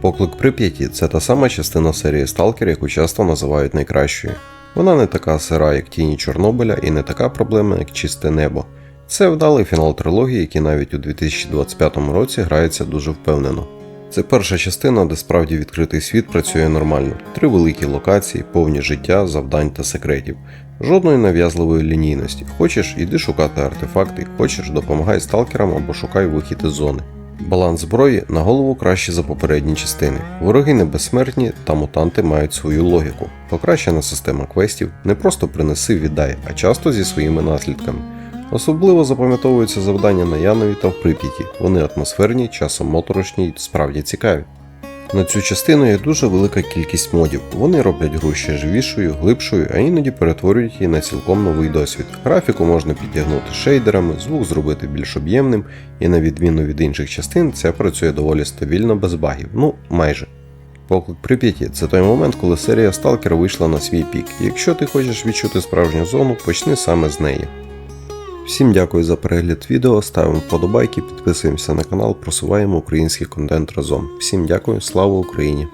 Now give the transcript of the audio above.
Поклик Прип'яті це та сама частина серії Сталкер, яку часто називають найкращою. Вона не така сира, як тіні Чорнобиля, і не така проблема, як чисте небо. Це вдалий фінал трилогії, який навіть у 2025 році грається дуже впевнено. Це перша частина, де справді відкритий світ працює нормально. Три великі локації, повні життя, завдань та секретів. Жодної нав'язливої лінійності. Хочеш, іди шукати артефакти, хочеш, допомагай сталкерам або шукай вихід із зони. Баланс зброї на голову краще за попередні частини. Вороги не безсмертні та мутанти мають свою логіку. Покращена система квестів не просто принеси віддай, а часто зі своїми наслідками. Особливо запам'ятовуються завдання на Янові та в Прип'яті. Вони атмосферні, часом моторошні й справді цікаві. На цю частину є дуже велика кількість модів. Вони роблять гру ще живішою, глибшою, а іноді перетворюють її на цілком новий досвід. Графіку можна підтягнути шейдерами, звук зробити більш об'ємним, і на відміну від інших частин, це працює доволі стабільно без багів. Ну, майже. Поклик Прип'яті це той момент, коли серія Stalker вийшла на свій пік. Якщо ти хочеш відчути справжню зону, почни саме з неї. Всім дякую за перегляд відео, ставимо вподобайки, підписуємося на канал, просуваємо український контент разом. Всім дякую, слава Україні!